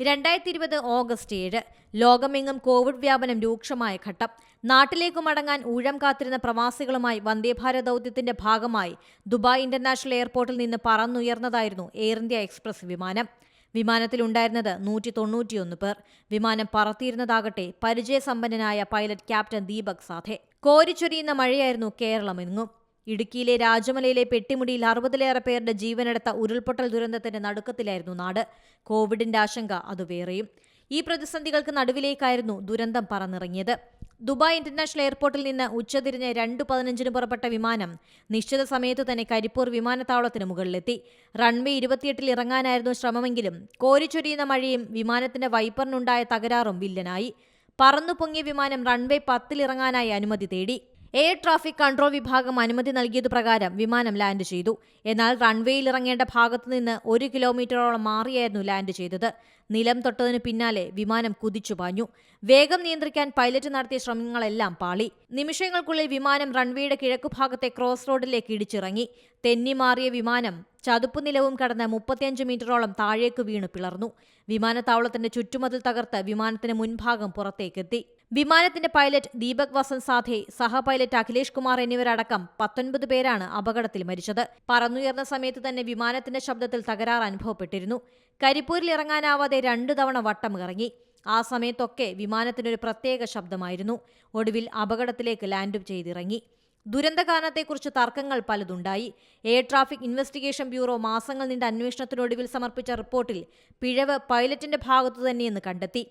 രണ്ടായിരത്തി ഇരുപത് ഓഗസ്റ്റ് ഏഴ്. ലോകമെങ്ങും കോവിഡ് വ്യാപനം രൂക്ഷമായ ഘട്ടം. നാട്ടിലേക്ക് മടങ്ങാൻ ഊഴം കാത്തിരുന്ന പ്രവാസികളുമായി വന്ദേഭാരത് ദൗത്യത്തിന്റെ ഭാഗമായി ദുബായ് ഇന്റർനാഷണൽ എയർപോർട്ടിൽ നിന്ന് പറന്നുയർന്നതായിരുന്നു എയർ ഇന്ത്യ എക്സ്പ്രസ് വിമാനം. വിമാനത്തിലുണ്ടായിരുന്നത് നൂറ്റി തൊണ്ണൂറ്റിയൊന്ന് പേർ. വിമാനം പറത്തിയിരുന്നതാകട്ടെ പരിചയസമ്പന്നനായ പൈലറ്റ് ക്യാപ്റ്റൻ ദീപക് സാധെ കോരിച്ചൊരിയുന്ന മഴയായിരുന്നു കേരളമെങ്ങും. ഇടുക്കിയിലെ രാജമലയിലെ പെട്ടിമുടിയിൽ അറുപതിലേറെ പേരുടെ ജീവനെടുത്ത ഉരുൾപൊട്ടൽ ദുരന്തത്തിന്റെ നടുക്കത്തിലായിരുന്നു നാട്. കോവിഡിന്റെ ആശങ്ക അത് വേറെയും. ഈ പ്രതിസന്ധികൾക്ക് നടുവിലേക്കായിരുന്നു ദുരന്തം പറന്നിറങ്ങിയത്. ദുബായ് ഇന്റർനാഷണൽ എയർപോർട്ടിൽ നിന്ന് ഉച്ചതിരിഞ്ഞ് രണ്ട് പതിനഞ്ചിന് പുറപ്പെട്ട വിമാനം നിശ്ചിത സമയത്ത് തന്നെ കരിപ്പൂർ വിമാനത്താവളത്തിന് മുകളിലെത്തി. റൺവേ ഇരുപത്തിയെട്ടിൽ ഇറങ്ങാനായിരുന്നു ശ്രമമെങ്കിലും കോരിച്ചൊരിയുന്ന മഴയും വിമാനത്തിന്റെ വൈപ്പറിനുണ്ടായ തകരാറും വില്ലനായി. പറന്നു പൊങ്ങിയ വിമാനം റൺവേ പത്തിലിറങ്ങാനായി അനുമതി തേടി. എയർ ട്രാഫിക് കൺട്രോൾ വിഭാഗം അനുമതി നൽകിയത് പ്രകാരം വിമാനം ലാൻഡ് ചെയ്തു. എന്നാൽ റൺവേയിൽ ഇറങ്ങേണ്ട ഭാഗത്തു നിന്ന് ഒരു കിലോമീറ്ററോളം മാറിയായിരുന്നു ലാൻഡ് ചെയ്തത്. നിലം തൊട്ടതിന് പിന്നാലെ വിമാനം കുതിച്ചു പാഞ്ഞു. വേഗം നിയന്ത്രിക്കാൻ പൈലറ്റ് നടത്തിയ ശ്രമങ്ങളെല്ലാം പാളി. നിമിഷങ്ങൾക്കുള്ളിൽ വിമാനം റൺവേയുടെ കിഴക്കുഭാഗത്തെ ക്രോസ് റോഡിലേക്ക് ഇടിച്ചിറങ്ങി. തെന്നിമാറിയ വിമാനം ചതുപ്പ് നിലവും കടന്ന് മുപ്പത്തിയഞ്ച് മീറ്ററോളം താഴേക്ക് വീണ് പിളർന്നു. വിമാനത്താവളത്തിന്റെ ചുറ്റുമതിൽ തകർത്ത് വിമാനത്തിന് മുൻഭാഗം പുറത്തേക്കെത്തി. വിമാനത്തിന്റെ പൈലറ്റ് ദീപക് വസന്ത് സാധെ സഹ പൈലറ്റ് അഖിലേഷ് കുമാർ എന്നിവരടക്കം പത്തൊൻപത് പേരാണ് അപകടത്തിൽ മരിച്ചത്. പറന്നുയർന്ന സമയത്ത് തന്നെ വിമാനത്തിന്റെ ശബ്ദത്തിൽ തകരാർ അനുഭവപ്പെട്ടിരുന്നു. കരിപ്പൂരിൽ ഇറങ്ങാനാവാതെ രണ്ടു തവണ വട്ടം ഇറങ്ങി. ആ സമയത്തൊക്കെ വിമാനത്തിനൊരു പ്രത്യേക ശബ്ദമായിരുന്നു. ഒടുവിൽ അപകടത്തിലേക്ക് ലാൻഡും ചെയ്തിറങ്ങി. ദുരന്ത കാരണത്തെക്കുറിച്ച് തർക്കങ്ങൾ പലതുണ്ടായി. എയർ ട്രാഫിക് ഇൻവെസ്റ്റിഗേഷൻ ബ്യൂറോ മാസങ്ങൾ നീണ്ട അന്വേഷണത്തിനൊടുവിൽ സമർപ്പിച്ച റിപ്പോർട്ടിൽ പിഴവ് പൈലറ്റിന്റെ ഭാഗത്തു തന്നെയെന്ന് കണ്ടെത്തി.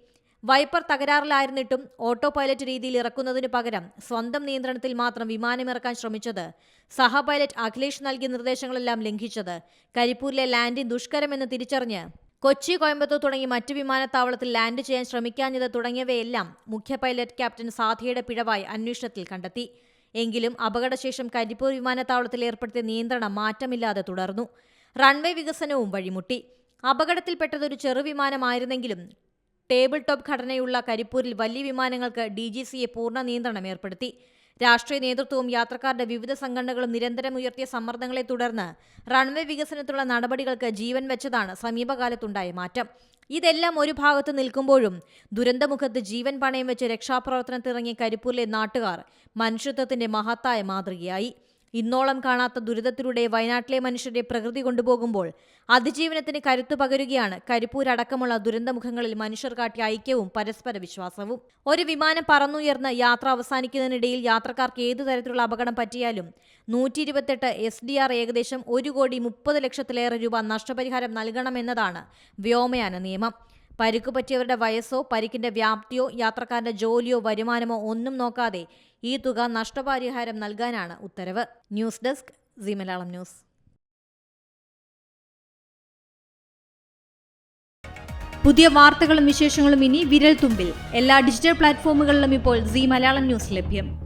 വൈപ്പർ തകരാറിലായിരുന്നിട്ടും ഓട്ടോ പൈലറ്റ് രീതിയിൽ ഇറക്കുന്നതിനു പകരം സ്വന്തം നിയന്ത്രണത്തിൽ മാത്രം വിമാനമിറക്കാൻ ശ്രമിച്ചത്. സഹ പൈലറ്റ് അഖിലേഷ് നൽകിയ നിർദ്ദേശങ്ങളെല്ലാം ലംഘിച്ചത്. കരിപ്പൂരിലെ ലാൻഡിംഗ് ദുഷ്കരമെന്ന് തിരിച്ചറിഞ്ഞ് കൊച്ചി കോയമ്പത്തൂർ തുടങ്ങി മറ്റ് വിമാനത്താവളത്തിൽ ലാൻഡ് ചെയ്യാൻ ശ്രമിക്കാഞ്ഞത് തുടങ്ങിയവയെല്ലാം മുഖ്യ പൈലറ്റ് ക്യാപ്റ്റൻ സാധിയുടെ പിഴവായി അന്വേഷണത്തിൽ കണ്ടെത്തി. എങ്കിലും അപകടശേഷം കരിപ്പൂർ വിമാനത്താവളത്തിൽ ഏർപ്പെടുത്തിയ നിയന്ത്രണം മാറ്റമില്ലാതെ തുടർന്നു. റൺവേ വികസനവും വഴിമുട്ടി. അപകടത്തിൽപ്പെട്ടതൊരു ചെറുവിമാനമായിരുന്നെങ്കിലും ടേബിൾ ടോപ്പ് ഘടനയുള്ള കരിപ്പൂരിൽ വലിയ വിമാനങ്ങൾക്ക് ഡി ജി സിയെ പൂർണ നിയന്ത്രണം ഏർപ്പെടുത്തി. രാഷ്ട്രീയ നേതൃത്വവും യാത്രക്കാരുടെ വിവിധ സംഘടനകളും നിരന്തരം ഉയർത്തിയ സമ്മർദ്ദങ്ങളെ തുടർന്ന് റൺവേ വികസനത്തിലുള്ള നടപടികൾക്ക് ജീവൻ വെച്ചതാണ് സമീപകാലത്തുണ്ടായ മാറ്റം. ഇതെല്ലാം ഒരു ഭാഗത്ത് നിൽക്കുമ്പോഴും ദുരന്തമുഖത്ത് ജീവൻ പണയം വെച്ച് രക്ഷാപ്രവർത്തനത്തിറങ്ങിയ കരിപ്പൂരിലെ നാട്ടുകാർ മനുഷ്യത്വത്തിന്റെ മഹത്തായ മാതൃകയായി. ഇന്നോളം കാണാത്ത ദുരിതത്തിലൂടെ വയനാട്ടിലെ മനുഷ്യരെ പ്രകൃതി കൊണ്ടുപോകുമ്പോൾ അതിജീവനത്തിന് കരുത്തു പകരുകയാണ് കരിപ്പൂരടക്കമുള്ള ദുരന്തമുഖങ്ങളിൽ മനുഷ്യർ കാട്ടിയ ഐക്യവും പരസ്പര വിശ്വാസവും. ഒരു വിമാനം പറന്നുയർന്ന് യാത്ര അവസാനിക്കുന്നതിനിടയിൽ യാത്രക്കാർക്ക് ഏതു തരത്തിലുള്ള അപകടം പറ്റിയാലും നൂറ്റി ഇരുപത്തെട്ട് എസ് ഡി ആർ ഏകദേശം ഒരു കോടി മുപ്പത് ലക്ഷത്തിലേറെ രൂപ നഷ്ടപരിഹാരം നൽകണമെന്നതാണ് വ്യോമയാന നിയമം. പരിക്കു പറ്റിയവരുടെ വയസ്സോ പരിക്കിന്റെ വ്യാപ്തിയോ യാത്രക്കാരന്റെ ജോലിയോ വരുമാനമോ ഒന്നും നോക്കാതെ ഈ തുക നഷ്ടപരിഹാരം നൽകാനാണ് ഉത്തരവ്. News desk C Malayalam news. പുതിയ വാർത്തകളും വിശേഷങ്ങളും ഇനി വിരൽ തുമ്പിൽ എല്ലാ ഡിജിറ്റൽ പ്ലാറ്റ്ഫോമുകളിലും ഇപ്പോൾ സി മലയാളം ന്യൂസ് ലഭ്യം.